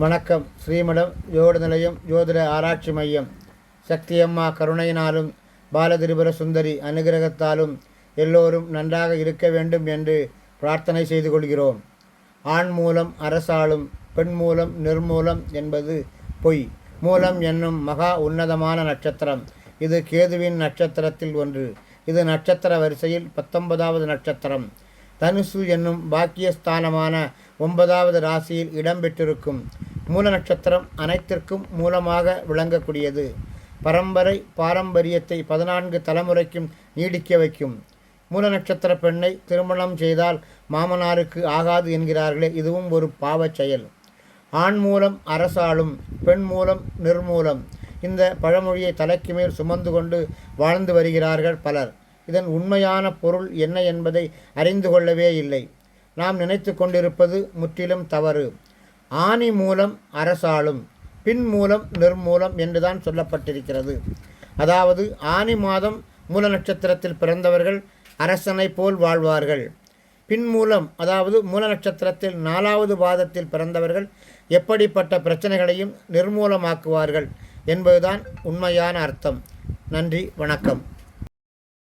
வணக்கம். ஸ்ரீமடம் ஜோட நிலையம் ஜோதிட ஆராய்ச்சி மையம். சக்தியம்மா கருணையினாலும் பாலதிரிபுர சுந்தரி அனுகிரகத்தாலும் எல்லோரும் நன்றாக இருக்க வேண்டும் என்று பிரார்த்தனை செய்து கொள்கிறோம். ஆண் மூலம் அரசாளும் பெண் மூலம் நிர்மூலம் என்பது பொய். மூலம் என்னும் மகா உன்னதமான நட்சத்திரம். இது கேதுவின் நட்சத்திரத்தில் ஒன்று. இது நட்சத்திர வரிசையில் பத்தொன்பதாவது நட்சத்திரம். தனுசு என்னும் பாக்கியஸ்தானமான ஒன்பதாவது ராசியில் இடம்பெற்றிருக்கும் மூல நட்சத்திரம் அனைத்திற்கும் மூலமாக விளங்கக்கூடியது. பரம்பரை பாரம்பரியத்தை பதினான்கு தலைமுறைக்கும் நீடிக்க வைக்கும். மூல நட்சத்திர பெண்ணை திருமணம் செய்தால் மாமனாருக்கு ஆகாது என்கிறார்களே இதுவும் ஒரு பாவச் செயல். ஆண் மூலம் அரசாளும் பெண் மூலம் நிர்மூலம். இந்த பழமொழியை தலைக்கு மேல் சுமந்து கொண்டு வாழ்ந்து வருகிறார்கள் பலர். இதன் உண்மையான பொருள் என்ன என்பதை அறிந்து கொள்ளவே இல்லை. நாம் நினைத்து கொண்டிருப்பது முற்றிலும் தவறு. ஆணி மூலம் அரசாளும் பின் மூலம் நிர்மூலம் என்றுதான் சொல்லப்பட்டிருக்கிறது. அதாவது ஆனி மாதம் மூல நட்சத்திரத்தில் பிறந்தவர்கள் அரசனைப் போல் வாழ்வார்கள். பின் மூலம் அதாவது மூல நட்சத்திரத்தில் நாலாவது பாதத்தில் பிறந்தவர்கள் எப்படிப்பட்ட பிரச்சனைகளையும் நிர்மூலமாக்குவார்கள் என்பதுதான் உண்மையான அர்த்தம். நன்றி வணக்கம்.